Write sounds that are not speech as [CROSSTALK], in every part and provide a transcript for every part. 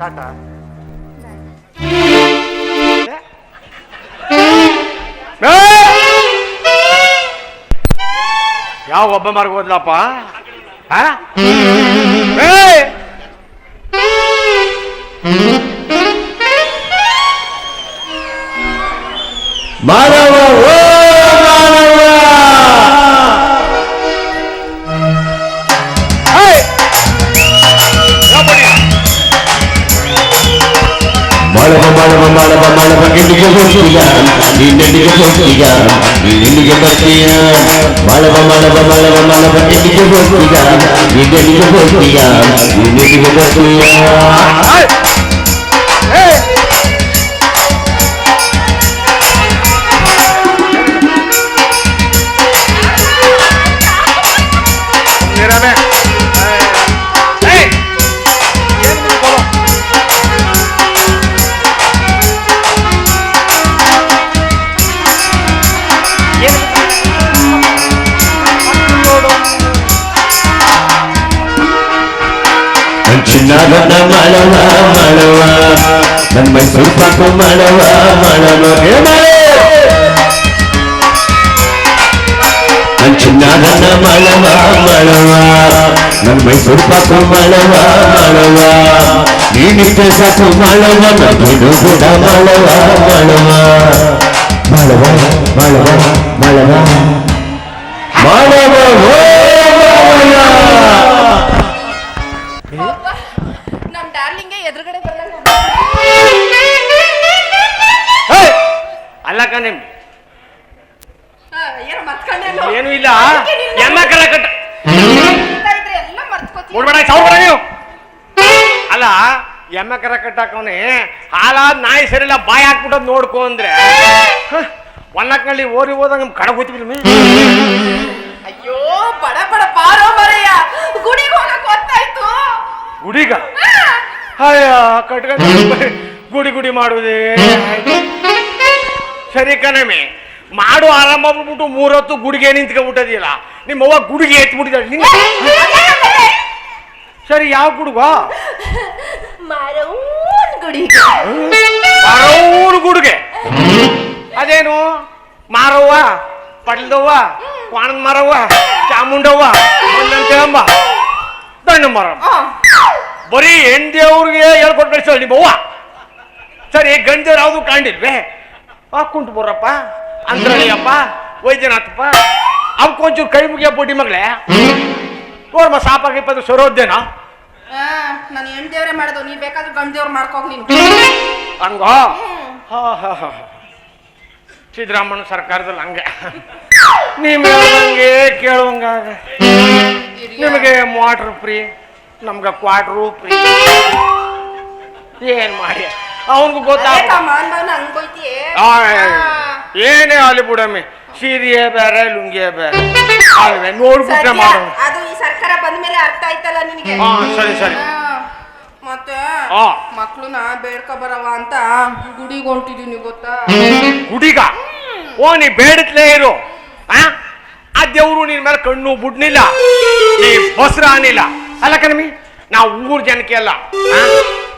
ಟಾಟಾ ಯಾವ ಒಬ್ಬ ಮಾರ್ಗ ಹೋದ್ಲಪ್ಪ ಆ? மலப மலப மலப கிண்டிக்க பற்றியா நீ நெண்டிக்க பற்றியா நீ நெண்டிக்க பற்றியா மலப மலப மலப மலப கிண்டிக்க பற்றியா நீ நெண்டிக்க பற்றியா நீ நெண்டிக்க பற்றியா நாகந்த மழவா மழவா நம்மை சொல்பாக்கும் மழவா மழவா சின்னாதன மழவா மழவா நம்மை சொல்பாக்கும் மழவா மழவா நீ நிற்க சாக்கு மழவா நம்ம கூட மழவா மழவா மழவா மழவா மழவா மழவா ಅಲ್ಲ ಕಣೆ. ಏನೋ ಇಲ್ಲ. ಕರ ಕಟ್ಟ ನೋಡ್ಬೇಡ ಸಾವ್ಕಾರ ನೀವು. ಅಲ್ಲ ಎಮ್ಮೆ ಕರ ಕಟ್ಟಾಕವನೆ ಹಾಲಾದ ನಾಯಿ ಸರಿಲ್ಲ ಬಾಯಿ ಹಾಕ್ಬಿಟ್ಟದ್ ನೋಡ್ಕೊ ಅಂದ್ರೆ. ಒನ್ನಕ್ನಲ್ಲಿ ಓರಿ ಹೋದಂಗ ಕಡಗ್ ಹೋಗ್ತಿಬಿಲ್ ಅಯ್ಯೋ ಬಡ ಬಡ ಬಾರೋ ಮರಯ್ಯ. ಗುಡಿಗೆ ಹೋಗಕ್ ಗೊತ್ತಾಯ್ತು ಗುಡಿಗ? ಅಯ್ಯ ಕಟ್ಕೊಂಡು ಗುಡಿ ಗುಡಿ ಮಾಡುವುದೇ ಸರಿ ಕಣಮೆ ಮಾಡು ಆರಂಭ ಆಗ್ಬಿಟ್ಟು ಮೂರೊತ್ತು ಗುಡಿಗೆ ನಿಂತ್ಕೊಂಡ್ಬಿಟ್ಟದಿಲ್ಲ ನಿಮ್ಮ ಅವ್ವ ಗುಡಿಗೆ ಎತ್ಬಿಟ್ಟಿದ್ದಾಳೆ ನಿನ್ನ ಸರಿ ಯಾವ ಗುಡುಗ ಮಾರೂನ್ ಗುಡುಗೆ. ಅದೇನು? ಮಾರವ್ವ ಪಡ್ಲದವ್ವ ಕ್ವಾಣದ ಮಾರವ್ವ ಚಾಮುಂಡವ್ವ ಅಂಬ ದಂಡ ಮರ ಆ, ಬರೀ ಹೆಣ್ದೇವ್ರಿಗೆ ಹೇಳ್ಕೊಟ್ಟು ಬೆಳೆಸೋಳು ನಿಮ್ಮವ್ವ. ಸರಿ ಗಂಡದೇವ್ರು ಯಾವುದು ಕಾಣಿಲ್ವೇ ಹಾಕ್ಕೊಂಟು ಬರಪ್ಪ ಅಂದ್ರಯ್ಯಪ್ಪ ವೈದ್ಯನಾಥಪ್ಪ. ಅವಕ್ಕೊಂಚೂರು ಕೈ ಮುಗಿಯ ಬುಡ್ಡಿ ಮಗಳೇ. ನೋಡಮ್ಮ ಸಾಪ ಗಿಪ್ಪದು ಸರೋದ್ದೇನೋ. ಆ, ನಾನು ಹೆಣ್ ದೇವ್ರೆ ಮಾಡೋದು ನೀ ಬೇಕಾದ್ರೆ ಗಂಡ ದೇವ್ರು ಮಾಡ್ಕೋಗ್ ನೀನು. ಹಂಗೋ? ಹಾ ಹಾ ಹಾ ಸಿದ್ದರಾಮಣ್ಣ ಸರ್ಕಾರದಲ್ಲಿ ಹಂಗೆ. ಹೇಳ್ದಂಗೆ ಕೇಳುವಂಗ ನಿಮಗೆ ಮೋಟ್ರ್ ಫ್ರೀ ನಮ್ಗೆ ಕ್ವಾಟ್ರು ಫ್ರೀ ಏನು ಮಾಡಿ? ಅವನಿಗೂ ಗೊತ್ತಾಗ ಏನೇ ಆಗಲಿ ಬಿಡಮ್ಮಿ ಸೀರೆಯೇ ಬೇರೆ ಲುಂಗಿಯೇ ಬೇರೆ. ಅಲ್ವೇ ನೋಡ್ಬಿಟ್ರೆ ಮಾಡು. ಅದು ಈ ಸರ್ಕಾರ ಬಂದ್ಮೇಲೆ ಅರ್ಥ ಆಯ್ತಲ್ಲ ನಿನಗೆ? ಹಾ ಸರಿ ಸರಿ. ಮತ್ತೆ ಆ. ಮಕ್ಳನ್ನ ಬೇಡ್ಕೊ ಬರವ ಅಂತ ಗುಡಿಗೆ ಹೊಂಟಿದೀನಿ ಗೊತ್ತಾ? ಹುಡುಗ ಓ ನೀ ಬೇಡತ್ಲೇ ಇರು. ಆ? ಆ ದೇವ್ರು ನಿನ್ ಮೇಲೆ ಕಣ್ಣು ಬುಡ್ನಿಲ್ಲ ನೀ ಬಸ್ರ ಅನಿಲ್ಲ. ಅಲ್ಲ ಕಣಮಿ ನಾವು ಊರ್ ಜನಕ್ಕೆ ಅಲ್ಲ. ಆ?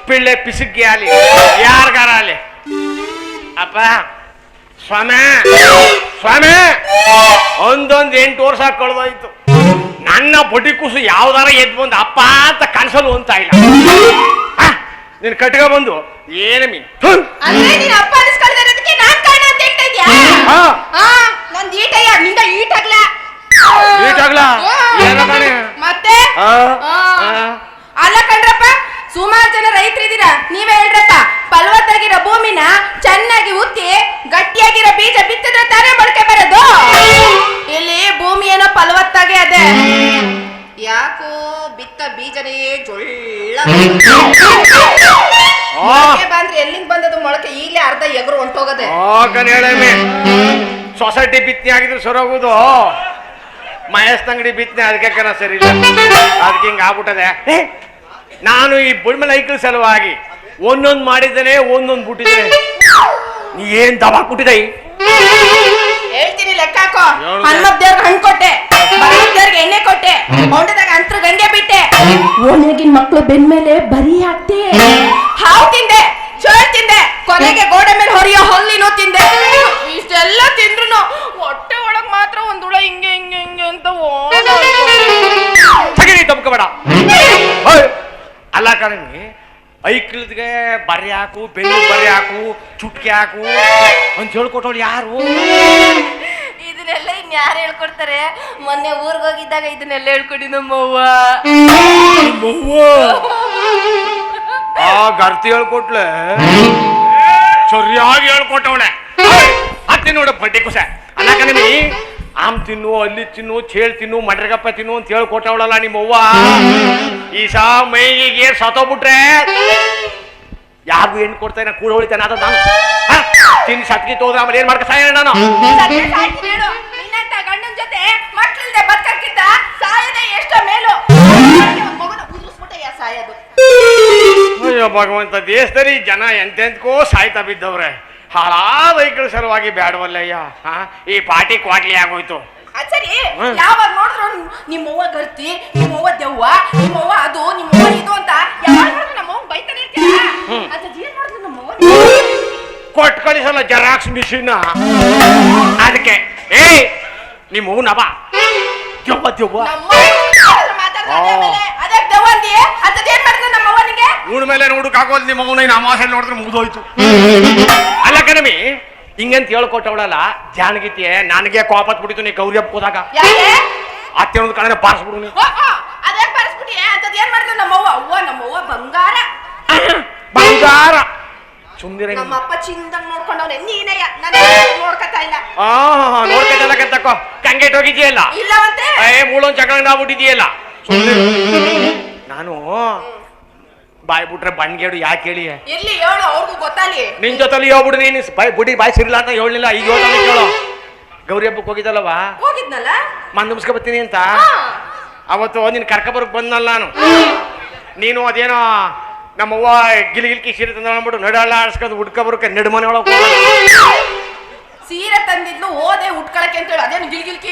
ಪಿಳ್ಳೆ ಪಿಸುಕಿ ಆಲಿ ಯಾರ್ಗಾರ ಆಲಿ ಅಪ್ಪ ಸ್ವಾಮಿ ಸ್ವಾಮಿ ಒಂದೊಂದು ಎಂಟು ವರ್ಷ ಕಳೆದೋಯ್ತು. ನನ್ನ ಬೊಡಿ ಕುಸು ಯಾವ್ದಾರ ಎದ್ದು ಬಂದು ಅಪ್ಪ ಅಂತ ಕನಸಲು ಅಂತ ಇಲ್ಲ. ನೀನು ಕಟ್ಕ ಬಂದು. ಏನ ನಾನ್ ಕಾರಣ ಅಂತ ಹೇಳ್ತಾ ಇದ್ಯಾ ಹಾ. ಚೆನ್ನಾಗಿ ಉತ್ತಿ ಗಟ್ಟಿಯಾಗಿರೋ ಬೀಜ ಬಿತ್ತಿದ್ರೆ ತಾನೇ ಮೊಳಕೆ ಬರೋದು. ಇಲ್ಲಿ ಭೂಮಿ ಏನೋ ಫಲವತ್ತಾಗೆ ಅದೇ. ಯಾಕೋ ಬಿತ್ತ ಬೀಜನೇ ಜೊಳ್ಳ. ಬಂದ್ರೆ ಎಲ್ಲಿಂದ ಬಂದದು ಮೊಳಕೆ? ಈಗಲೇ ಅರ್ಧ ಎಗರು ಹೊಂಟೋಗದೆ. ಸೊಸೈಟಿ ಬಿತ್ತನೆ ಆಗಿದ್ರೆ ಸರೋಗುದು ಮಹೇಶ್ ಅಂಗಡಿ ಬಿತ್ತನೆ ಅದಕ್ಕೆ ಕನ ಸರಿ ಅದಕ್ಕೆ ಹಿಂಗ ಆಗ್ಬಿಟ್ಟದೆ. ನಾನು ಈ ಬುಡ್ಮಲ ಐಕಲ್ ಸಲುವಾಗಿ ಒಂದೊಂದ್ ಮಾಡಿದ್ದೇನೆ ಒಂದೊಂದು ಬಿಟ್ಟಿದ್ದೇನೆ. ನೀ ಏನ್ ದಬಾಕ್ ಬಿಟ್ಟಿದೈ ಹೇಳ್ತೀನಿ ಲೆಕ್ಕ ಹಾಕೋ. ಹನುಮತ್ ದೇವ್ರಿಗೆ ಹಣ್ಣು ಕೊಟ್ಟೆ. ದೇವ್ರಿಗೆ ಎಣ್ಣೆ ಕೊಟ್ಟೆ. ಹೊಂಡದಾಗ ಅಂತರ ಗಂಗೆ ಬಿಟ್ಟೆ. ಒಣೆ ಮಕ್ಕಳು ಮಕ್ಳು ಬೆನ್ಮೇಲೆ ಬರೀ ಹಾಕ್ತೆ. ಹಾವು ತಿಂದೆ ಚೋಳ್ ತಿಂದೆ ಕೊನೆಗೆ ಗೋಡೆ ಮೇಲೆ ಹೊರಿಯೋ ಹೊಲ್ಲಿನೂ ತಿಂದೆ. ಇಷ್ಟೆಲ್ಲ ತಿಂದ್ರು ಹೊಟ್ಟೆ ಒಳಗ್ ಮಾತ್ರ ಒಂದ್ ಹುಳ ಹಿಂಗೆ ಹಿಂಗೆ ಹಿಂಗೆ ಅಂತ ತಗಿರಿ ತಮ್ಕಬೇಡ ಅಲ್ಲ ಕಣಿ ಐಕ್ಳದ್ಗೆ ಬರ್ರಿ ಹಾಕು ಬೆಳ್ಳಿ ಬರಿ ಹಾಕು ಚುಟ್ಕಿ ಹಾಕು ಅಂತ ಹೇಳ್ಕೊಟ್ಟವ್ಳು ಯಾರು? ಇದನ್ನೆಲ್ಲ ಇನ್ ಯಾರು ಹೇಳ್ಕೊಡ್ತಾರೆ? ಮೊನ್ನೆ ಊರ್ಗ್ ಹೋಗಿದ್ದಾಗ ಇದನ್ನೆಲ್ಲ ಹೇಳ್ಕೊಡಿ ನಮ್ಮವ್ವ. ಆ ಗರ್ತಿ ಹೇಳ್ಕೊಟ್ಲೆ. ಸರಿಯಾಗಿ ಹೇಳ್ಕೊಟ್ಟವಳೆ. ಅತ್ತೆ ನೋಡ ಬಡ್ಡಿ ಕುಸ. ಅಲ್ಲ ಕಣಮಿ ಆಮ್ ತಿನ್ನು ಅಲ್ಲಿ ತಿನ್ನು ಚೇಳ್ ತಿನ್ನು ಮಡ್ರಗಪ್ಪ ತಿನ್ನು ಅಂತ ಹೇಳಿ ಕೊಟ್ಟವಳಲ್ಲ ನಿಮ್ಮವ್ವ. ಈ ಸಾ ಮೈಗೆ ಸತ್ತೋಗ್ಬಿಟ್ರೆ ಯಾರಿಗೂ ಹೆಣ್ಣು ಕೊಡ್ತಾನೆ ಕೂಡ ಹೊಳಿತಾನೆ ಅದ ನಾನು? ತಿನ್ ಸತ್ಗಿ ತೋದ್ರೆ ಆಮೇಲೆ ಏನ್ ಮಾಡ್ಕ ಸಾಯ ನಾನು? ಗಂಡನ್ ಜೊತೆ ಬದುಕಕ್ಕಿಂತ ಸಾಯದೆ ಎಷ್ಟೋ ಮೇಲು. ಸಾಯೋದು? ಅಯ್ಯೋ ಭಗವಂತ ದೇಶದಲ್ಲಿ ಜನ ಎಂತೆಂತಕೋ ಸಾಯ್ತಾ ಬಿದ್ದವ್ರೆ. ಹಾಳಾದ ಐಕ್ಳ ಸಲುವಾಗಿ ಬ್ಯಾಡವಲ್ಲಯ್ಯ. ಹಾ ಈ ಪಾಟಿ ಕ್ವಾಟ್ಲಿ ಆಗೋಯ್ತು. ಅದ್ ಸರಿ. ಹ್ಮ್. ಯಾವಾಗ ನೋಡಿದ್ರು ನಿಮ್ಮವ್ವ ಗರ್ತಿ ನಿಮ್ಮವ್ವ ದೆವ್ವ ನಿಮ್ಮವ್ವ ಅದು ನಿಮ್ಮವ್ವ ಇದು ಅಂತ ಯಾವಾಗ ನೋಡಿದ್ರು ನಮ್ಮವ್ವ ಬೈತಾನೆ ಹ್ಮ್. ಏನ್ ಮಾಡಿದ್ರು ನಮ್ಮವ್ವ? ಕೊಟ್ಟು ಕಳಿಸಲ್ಲ ಜೆರಾಕ್ಸ್ ಮಿಷಿನ್. ಅದಕ್ಕೆ ಏಯ್ ನಿಮ್ಮ ಹೂನವ ದೆವ್ವ ದೆವ್ವ. ನೋಡ್ ಮೇಲೆ ನೋಡಕ್ ಆಗೋದು? ನಿಮ್ಮ ಅವನ ಅಮಾಸೆ ನೋಡಿದ್ರೆ ಮುಗಿದೋಯ್ತು. ಅಲ್ಲ ಕಣಮಿ ಹಿಂಗಂತ ಹೇಳ್ಕೊಟ್ಟವಳಲ್ಲ ಜಾನಗೀತಿಯೇ ನನಗೆ ಕೋಪತ್ ಬಿಡಿತು ನೀ ಗೌರಿ ಹಬ್ಬ ಹೋದಾಗ ಅತ್ತೆ ಒಂದು ಕಡೆ ಪಾರಿಸ್ಬಿಡು ನೀ ಅದೇ ಅಂತದ್ ಏನ್ ಮಾಡ್ತಾನೆ ನಮ್ಮವ್ವ ಅವ್ವ? ನಮ್ಮವ್ವ ಬಂಗಾರ. ಬಂಗಾರ. ಸುಂದಿರ ನಮ್ಮ ಅಪ್ಪ ಚಿಂದಂಗ್ ನೋಡ್ಕೊಂಡವ್ನೆ. ನೀನೇ ನನ್ನ ನೋಡ್ಕತಾ ಇಲ್ಲ. ಆ ಕತ್ತಕ್ಕೋ. ಕಂಗೆಟ್ ಹೋಗಿದ್ಯಲ್ಲ ಇಲ್ಲವಂತೆ. ಏ ಮೂಲೊಂದ್ ಚಕ್ರಂಗ ಆಗ್ಬಿಟ್ಟಿದೆಯಲ್ಲ ನಾನು ಬಾಯ್ ಬಿಟ್ರೆ ಬಂಡ್ಗೇಡು ಯಾಕೆ ಹೇಳಿ? ಎಲ್ಲಿ ಹೇಳು ಅವ್ರಿಗೂ ಗೊತ್ತಾಲಿ. ನಿನ್ ಜೊತೆಲಿ ಹೇಳ್ಬಿಡು ನೀನು ಬಾಯ್ ಬುಡಿ ಬಾಯ್ ಸಿರ್ಲ ಅಂತ ಹೇಳಲಿಲ್ಲ ಈಗ ಹೇಳ್ತಾನೆ ಕೇಳು. ಗೌರಿ ಹಬ್ಬಕ್ಕೆ ಹೋಗಿದ್ದಲ್ಲವಾ? ಹೋಗಿದ್ನಲ್ಲ? ಮಂದ್ ಮುಗಿಸ್ಕೊ ಬರ್ತೀನಿ ಅಂತ. ಅವತ್ತು ನೀನ್ ಕರ್ಕ ಕರ್ಕೊಬರಕ್ ಬಂದ್ನಲ್ಲ ನಾನು. ನೀನು ಅದೇನೋ ನಮ್ಮವ್ವ ಗಿಲ್ ಗಿಲ್ಕಿ ಸೀರೆ ತಂದ ಆಡ್ಸ್ಕೊಂಡು ಹುಡ್ಕ ಬರ್ಕ ನಡುಮನೆ ಒಳಗೆ ಸೀರೆ ತಂದಿದ್ಲು ಓದೆ ಉಟ್ಕೊಳಕ್ಕೆ ಅಂತ ಹೇಳಿ ಅದೇನು ಗಿಲ್ಗಿಲ್ಕಿ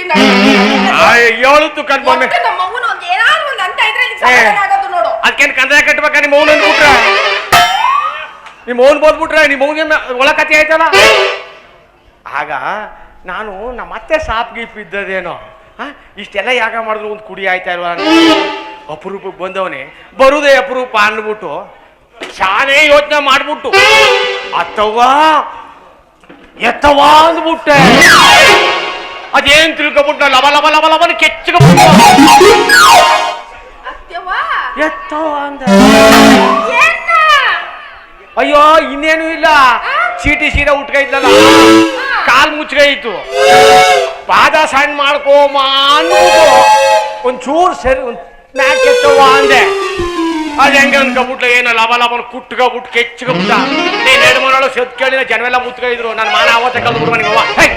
ಹೇಳುತ್ತು ಕಣ್ಬೊಮ್ಮೆ ನಮ್ಮ ಅವ್ವನ ಒಂದ್ ಏನಾದ್ರು ಒಂದ್ ಅಂತ ಇದ್ರೆ ನಿಂಗ್ ಸಮಾಧಾನ ಆಗೋದು ನೋಡು. ಅದಕ್ಕೇನು ಕಂದ ಕಟ್ಬೇಕ ನಿಮ್ಮ ಮೌನ ಬಿಟ್ರೆ ನಿಮ್ಮ ಮೌನ್ ಬೋದ್ಬಿಟ್ರೆ ನಿಮ್ಮ ಮೌನ ಒಳ ಆಯ್ತಲ್ಲ? ಆಗ ನಾನು ನಮ್ಮ ಅತ್ತೆ ಸಾಪ್ ಗೀಪ್ ಇದ್ದದೇನೋ ಇಷ್ಟೆಲ್ಲ ಯಾಗ ಮಾಡಿದ್ರು ಒಂದು ಕುಡಿ ಆಯ್ತಾ ಇಲ್ವಾ ಅಪರೂಪಕ್ಕೆ ಬಂದವನೇ ಬರುದೇ ಅಪರೂಪ ಅಂದ್ಬಿಟ್ಟು ಶಾನೇ ಯೋಚನೆ ಮಾಡ್ಬಿಟ್ಟು ಅತ್ತವ್ವ ಎತ್ತವ್ವ ಅಂದ್ಬಿಟ್ಟೆ ಅದೇನ್ ತಿಳ್ಕೊಬಿಟ್ಟ ಲಬ ಲಬ ಲಬ ಲಬನ ಕೆಚ್ಚಗಬಿಟ್ಟು ಎತ್ತವಾ ಅಂದ? ಅಯ್ಯೋ ಇನ್ನೇನು ಇಲ್ಲ. ಚೀಟಿ ಸೀರೆ ಉಟ್ಕೈತಲ್ಲ. ಕಾಲ್ ಮುಚ್ಕೈತು ಪಾದ ಸಣ್ಣ ಮಾಡ್ಕೋಮ ಅಂದ್ಬಿಟ್ಟು ಒಂಚೂರು ಸರಿ ಒಂದ್ ಮ್ಯಾಕ್ ಎತ್ತವ್ವ ಅಂದೆ. ಅದ್ ಹೆಂಗ ಅನ್ಕೊಬಿಟ್ಲ ಏನೋ ಲಬ ಲಬನ ಕುಟ್ಕೊಬಿಟ್ಟು ಕೆಚ್ಕೊಬಿಟ್ಟ. ನೀನ್ ಎರಡು ಮನೆಯೊಳಗೆ ಸದ್ ಕೇಳಿದ ಜನವೆಲ್ಲ ಮುತ್ಕೊಂಡಿದ್ರು ನನ್ನ ಮಾನ ಅವತ್ತ ಅವ್ವ ಹೇ,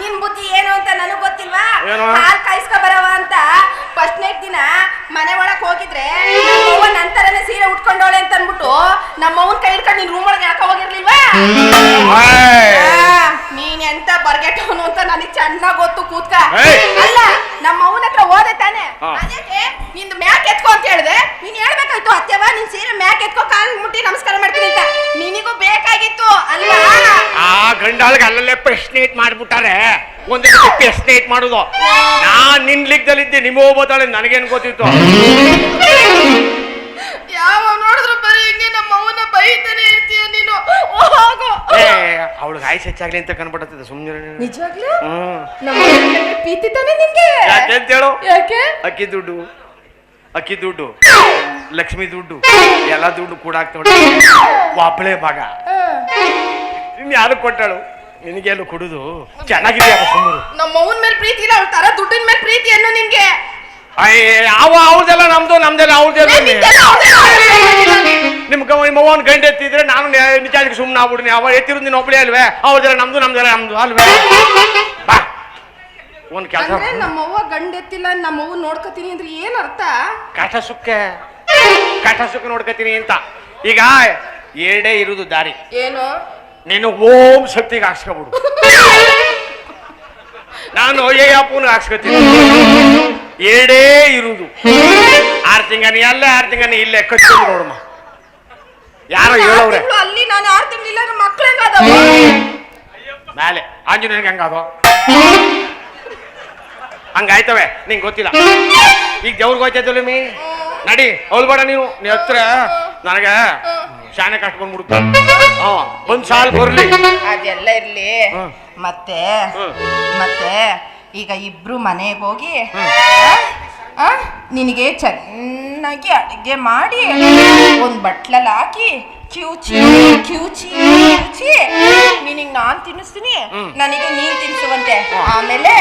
ನಿನ್ ಬುದ್ಧಿ ಏನು ಅಂತ ನನಗ್ ಗೊತ್ತಿಲ್ವಾ? ಏನು? ಹಾಲ್ ಕಾಯಿಸ್ಕೊ ಬರವ ಅಂತ. ಫಸ್ಟ್ ನೈಟ್ ದಿನ ಮನೆ ಒಳಗ್ ಹೋಗಿದ್ರೆ ನಮ್ಮವ್ವ ನಂತರನೇ ಸೀರೆ ಉಟ್ಕೊಂಡವಳೆ ಅಂತ ಅನ್ಬಿಟ್ಟು ನಮ್ಮವ್ವನ್ ಕೈ ಹಿಡ್ಕೊಂಡು ನಿನ್ ರೂಮ್ ಒಳಗೆ ಯಾಕ ಹೋಗಿರ್ಲಿಲ್ವಾ. ಆ, ನೀನ್ ಎಂತ ಬರ್ಗೆಟ್ಟವನು ಅಂತ ನನಗ್ ಚೆನ್ನಾಗ್ ಗೊತ್ತು ಕೂತ್ಕ. ಏಯ್. ಅಲ್ಲ ನಮ್ಮ ಅವನ ಹತ್ರ ಓದೆ ತಾನೆ ಹಾ. ಅದಕ್ಕೆ ನಿಂದು ಮ್ಯಾಕ್ ಎತ್ಕೊ ಅಂತ ಹೇಳಿದೆ. ನೀನ್ ಹೇಳ್ಬೇಕಾಯ್ತು ಅತ್ತೆವ ನಿನ್ ಸೀರೆ ಮ್ಯಾಕ್ ಎತ್ಕೊ ಕಾಲ್ ಮುಟ್ಟಿ ನಮಸ್ಕಾರ ಮಾಡ್ತೀನಿ ಅಂತ. ನಿನಿಗೂ ಬೇಕಾಗಿತ್ತು ಅಲ್ಲ ಆ ಗಂಡಾಳ್ಗೆ ಅಲ್ಲಲ್ಲೇ ಪ್ರಶ್ನೆ ಇಟ್ ಮಾಡ್ಬಿಟ್ಟಾರೆ. ಒಂದೇ ಪ್ರಶ್ನೆ ಇಟ್ ಮಾಡುದು. ನಾನ್ ನಿನ್ ಲಿಗ್ದಲ್ಲಿದ್ದೆ ನಿಮ್ಮ ಹೋಗ್ಬೋದಾಳೆ ನನಗೇನ್ ಗೊತ್ತಿತ್ತು? ಯಾವ ನೋಡಿದ್ರು ಬರೀ ಹಿಂಗೆ ನಮ್ಮ ಅವನ ಬೈತಾನೆ ಇರ್ತೀಯ ನೀನು ಓ, ಹೋಗು ಏ ಆಯ್ಸ್ ಹೆಚ್ಚಾಗ್ಲಿ ಅಂತ ಕನ್ಬಿಡತ್ತಿದೆ ಸುಮ್ಮನೆ ನಿಜವಾಗ್ಲೂ? ಹ್ಮ್. ನಮ್ಮ ಪ್ರೀತಿ ತಾನೆ ಯಾಕೆ ಅಂತ ಹೇಳು. ಯಾಕೆ? ಅಕ್ಕಿ ದುಡ್ಡು. ಅಕ್ಕಿ ದುಡ್ಡು. ಲಕ್ಷ್ಮಿ ದುಡ್ಡು. ಎಲ್ಲ ದುಡ್ಡು ಕೂಡ ವಾಪಳೆ ಭಾಗ. ಇನ್ ಯಾರು ಕೊಟ್ಟಾಳು? ನಿನಗೆಲ್ಲ ಕೊಡುದು? ಚೆನ್ನಾಗಿದೆ ಸುಮ್ಮರು ನಮ್ಮ ಅವನ ಮೇಲೆ ಪ್ರೀತಿ ಇಲ್ಲ ಅವಳ ತರ ದುಡ್ಡಿನ ಮೇಲೆ ಪ್ರೀತಿ ಅನ್ನೋ ನಿನ್ಗೆ? ಅವ ಅವ್ರದೆಲ್ಲ ನಮ್ದು ನಮ್ದೆಲ್ಲ ಅವ್ರದೆಲ್ಲ. ನಿಮ್ ನಿಮ್ಮ ಅವ್ವನ್ ಗಂಡ ಎತ್ತಿದ್ರೆ ನಾನು ನಿಜಾಗಿ ಸುಮ್ಮನೆ ಆಗ್ಬಿಡ್ನಿ ಅವ ಎತ್ತಿರೋದು ನೀನು ಒಬ್ಬಳೇ ಅಲ್ವೇ? ಅವ್ರದೆಲ್ಲ ನಮ್ದು ನಮ್ದೆಲ್ಲ ನಮ್ದು ಅಲ್ವೇ? ಬಾ. ಒಂದ್ ಕೆಲಸ ಅಂದ್ರೆ ನಮ್ಮವ್ವ ಗಂಡ ಎತ್ತಿಲ್ಲ ನಮ್ಮವ್ವ ನೋಡ್ಕೋತೀನಿ ಅಂದ್ರೆ ಏನ್ ಅರ್ಥ? ಕಟ ಸುಕ್ಕ. ಕಟ ಸುಕ್ಕ ನೋಡ್ಕತೀನಿ ಅಂತ. ಈಗ ಎರಡೇ ಇರುದು ದಾರಿ. ಏನು? ನೀನು ಓಂ ಶಕ್ತಿಗೆ ಹಾಕ್ಸ್ಕೊಬಿಡು. [LAUGHS] ನಾನು ಏ ಅಪ್ಪನ ಹಾಕ್ಸ್ಕೊತೀನಿ. ಎರಡೇ ಇರುದು. ಆರ್ತಿಂಗನಿ ಅಲ್ಲೇ ಆರ್ತಿಂಗನಿ ಇಲ್ಲೇ ಕಟ್ಟಿ ನೋಡಮ್ಮ. ಯಾರೋ ತಿಂಗಳು ಅಲ್ಲಿ ನಾನು ಆರು ತಿಂಗಳಿಲ್ಲ ನಮ್ಮ ಮಕ್ಳು ಹೆಂಗದವ ಮೇಲೆ ಆಂಜನೇಯನಿಗೆ ಹಂಗಾದೋ ಹಂಗಾಯ್ತವೆ ನಿಂಗೆ ಗೊತ್ತಿಲ್ಲ. ಈಗ ದೇವ್ರಿಗೆ ಹೋಯ್ತೈತಲ್ಲ ಮೀ? ನಡಿ ಬೇಡ ನೀವು ನೀ ಹತ್ರ ನನಗೆ ಶಾನೆ ಕಷ್ಟ ಹ್ಞೂ ಒಂದು ಸಾಲ್ ಬರ್ಲಿ. ಅದೆಲ್ಲ ಇರ್ಲಿ. ಮತ್ತೆ ಹ್ಮ್. ಮತ್ತೆ ಈಗ ಇಬ್ರು ಮನೆಗೆ ಹೋಗಿ ಆ, ನಿನಗೆ ಚೆನ್ನಾಗಿ ಅಡುಗೆ ಮಾಡಿ ಒಂದು ಬಟ್ಲಲ್ಲಿ ಹಾಕಿ ಕಿವುಚಿ ಕಿವುಚಿ ಕಿವುಚಿ. ನಿನಗೆ ನಾನು ತಿನ್ನಿಸ್ತೀನಿ. ನನಗೆ ನೀನ್ ತಿನ್ಸುವಂತೆ. ಆಮೇಲೆ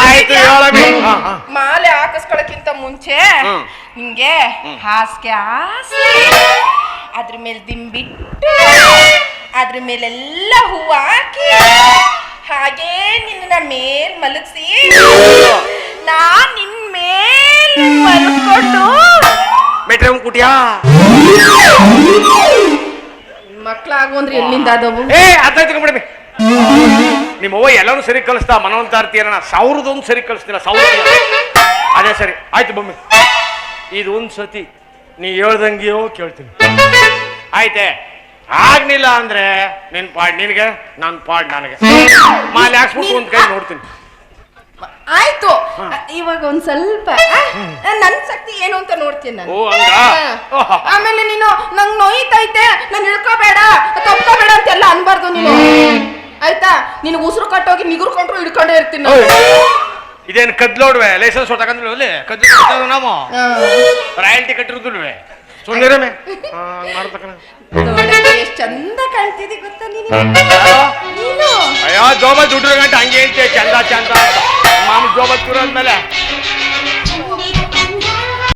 ಆಯ್ತು ಹಾಕ್ತಿದ್ಯಾ? ಹೇಳಮಿ ಹಾ ಹಾ. ಮಾಲೆ ಹಾಕಿಸ್ಕೊಳಕ್ಕಿಂತ ಮುಂಚೆ ಹ್ಮ್. ನಿಂಗೆ ಹಾಸಿಗೆ ಹಾಸಿ ಅದ್ರ ಮೇಲೆ ದಿಂಬಿಟ್ಟು ಅದ್ರ ಮೇಲೆಲ್ಲ ಹೂವು ಹಾಕಿ ಹಾಗೇ ನಿನ್ನ ಮೇಲ್ ಮಲಗಿಸಿ. ನಾ ನಿನ್ ಮೇಲ್ ಮಲಗ್ಕೊಂಡು ಮೆಟ್ರೆ ಕುಟಿಯಾ? ಮಕ್ಳಾಗು ಅಂದ್ರೆ ಎಲ್ಲಿಂದ ಅದವು ಏ ಅರ್ಥ ಬಿಡಮಿ ನಿಮ್ಮ ಅವ್ವ ಎಲ್ಲರೂ ಸರಿ ಕಲಿಸ್ತಾ ಮನವಂತ ಇರ್ತೀರ ಸಾವಿರದೊಂದು ಸರಿ ಕಲಿಸ್ತೀನ ಸಾವಿರ ಅದೇ ಸರಿ ಆಯ್ತು ಬೊಮ್ಮೆ ಇದು ಒಂದು ಸತಿ ನೀ ಹೇಳ್ದಂಗೆಯೋ ಕೇಳ್ತೀನಿ. ಆಯ್ತೆ ಆಗ್ಲಿಲ್ಲ ಅಂದ್ರೆ ನಿನ್ ಪಾಡ್ ನಿನಗೆ ನನ್ ಪಾಡ್ ನನಗೆ. ಮಾಲೆ ಹಾಕ್ಸ್ಬಿಟ್ಟು ಒಂದ್ ಕೈ ನೋಡ್ತೀನಿ. ಆಯ್ತು. ಇವಾಗ ಒಂದ್ ಸ್ವಲ್ಪ ನನ್ ಶಕ್ತಿ ಏನು ಅಂತ ನೋಡ್ತೀನಿ ನಾನು. ಓ ಹಂಗ? ಆಮೇಲೆ ನೀನು ನಂಗ್ ನೋಯ್ತೈತೆ ನಾನು ಇಳ್ಕೋಬೇಡ ತಪ್ಕೋಬೇಡ ಅಂತೆಲ್ಲ ಅನ್ಬಾರ್ದು ನೀನು. ಆಯ್ತಾ? ನಿನ್ ಉಸಿರು ಕಟ್ಟೋಗಿ ನಿಗುರ್ಕೊಂಡ್ರು ಹಿಡ್ಕೊಂಡೇ ಇರ್ತೀನಿ ನಾನು. ಇದೇನು ಕದ್ಲೋಡ್ವೆ ಲೈಸೆನ್ಸ್ ಹೊಟ್ಟಾಕಂದ್ರೆ ಅಲ್ಲಿ? ಕದ್ದು ನಾವು? ರಾಯಲ್ಟಿ ಕಟ್ಟಿರೋದಿಲ್ವೇ? ಸುಂದಿರಮೆ [LAUGHS] ಮಾಡ್ತಕ್ಕ ನೋಡಕ್ಕೆ ಎಷ್ಟ್ ಚಂದ ಕಾಣ್ತಿದಿ ಗೊತ್ತಾ ನೀನು ನೀನು? ಅಯ್ಯೋ ಜೋಬ ದುಡ್ಡು ಗಂಟೆ ಹಂಗೆ ಹೇಳ್ತೀಯ? ಚಂದ ಚಂದ. ಮಾಮೂಲಿ ಜೋಬ ತುರಂದ್ಮೇಲೆ.